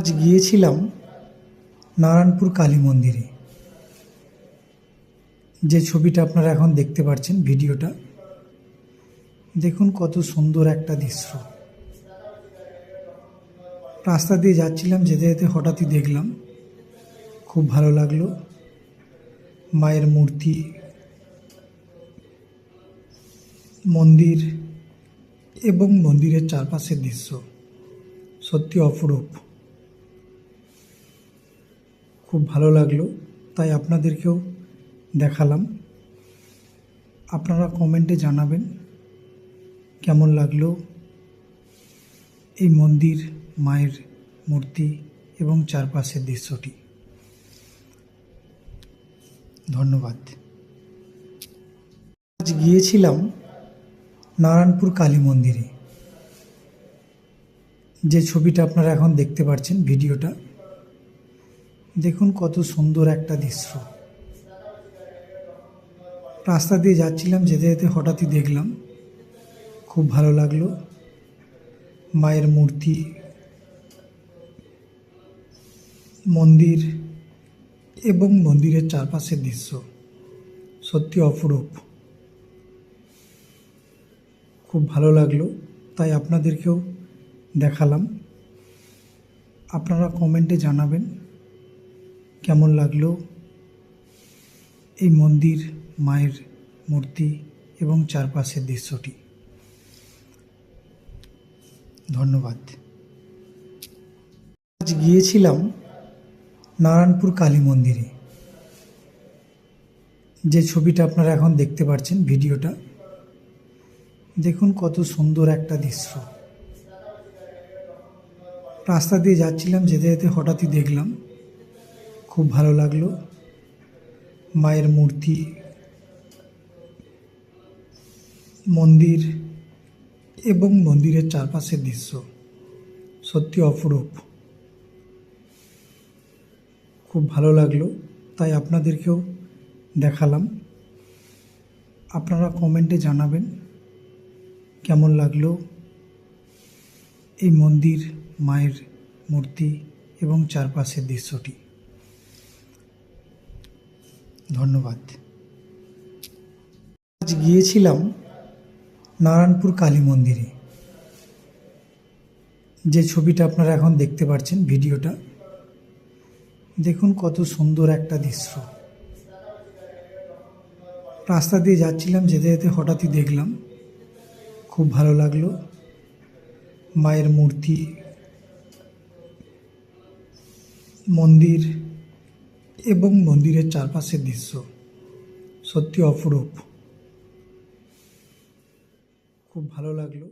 আজ গিয়েছিলাম নারায়ণপুর কালী মন্দিরে। যে ছবিটা আপনারা এখন দেখতে পাচ্ছেন ভিডিওটা, দেখুন কত সুন্দর একটা দৃশ্য। রাস্তা দিয়ে যাচ্ছিলাম, যেতে যেতে হঠাৎই দেখলাম, খুব ভালো লাগল, মায়ের মূর্তি, মন্দির এবং মন্দিরের চারপাশের দৃশ্য। সত্যি অপরূপ। খুব ভালো লাগল, তাই আপনাদেরকেও দেখালাম। আপনারা কমেন্টে জানাবেন কেমন লাগল এই মন্দির, মায়ের মূর্তি এবং চারপাশের দৃশ্যটি। ধন্যবাদ। আজ গিয়েছিলাম নারায়ণপুর কালী মন্দিরে। যে ছবিটা আপনারা এখন দেখতে পাচ্ছেন ভিডিওটা দেখুন কত সুন্দর একটা দৃশ্য। রাস্তা দিয়ে যাচ্ছিলাম, যেতে যেতে হঠাৎই দেখলাম, খুব ভালো লাগল। মায়ের মূর্তি, মন্দির এবং মন্দিরের চারপাশের দৃশ্য। সত্যি অপরূপ। খুব ভালো লাগল, তাই আপনাদেরকেও দেখালাম। আপনারা কমেন্টে জানাবেন। কেমন লাগল? এই মন্দির, মায়ের মূর্তি এবং চারপাশের দৃশ্যটি। ধন্যবাদ। আজ গিয়েছিলাম নারায়ণপুর কালী মন্দিরে। যে ছবিটা আপনারা এখন দেখতে পাচ্ছেন ভিডিওটা, দেখুন কত সুন্দর একটা দৃশ্য। রাস্তা দিয়ে যাচ্ছিলাম, যেতে যেতে হঠাৎই দেখলাম খুব ভালো লাগল। মায়ের মূর্তি, মন্দির এবং মন্দিরের চারপাশের দৃশ্য সত্যি অপরূপ। খুব ভালো লাগল, তাই আপনাদেরকেও দেখালাম। আপনারা কমেন্টে জানাবেন কেমন লাগল এই মন্দির, মায়ের মূর্তি এবং চারপাশের দৃশ্যটি। ধন্যবাদ। আজ গিয়েছিলাম নারায়ণপুর কালী মন্দিরে। যে ছবিটা আপনারা এখন দেখতে পাচ্ছেন ভিডিওটা, দেখুন কত সুন্দর একটা দৃশ্য। রাস্তা দিয়ে যাচ্ছিলাম, যেতে যেতে হঠাৎই দেখলাম, খুব ভালো লাগল। মায়ের মূর্তি, মন্দির এবং মন্দিরের চারপাশের দৃশ্য। সত্যি অপরূপ। খুব ভালো লাগল।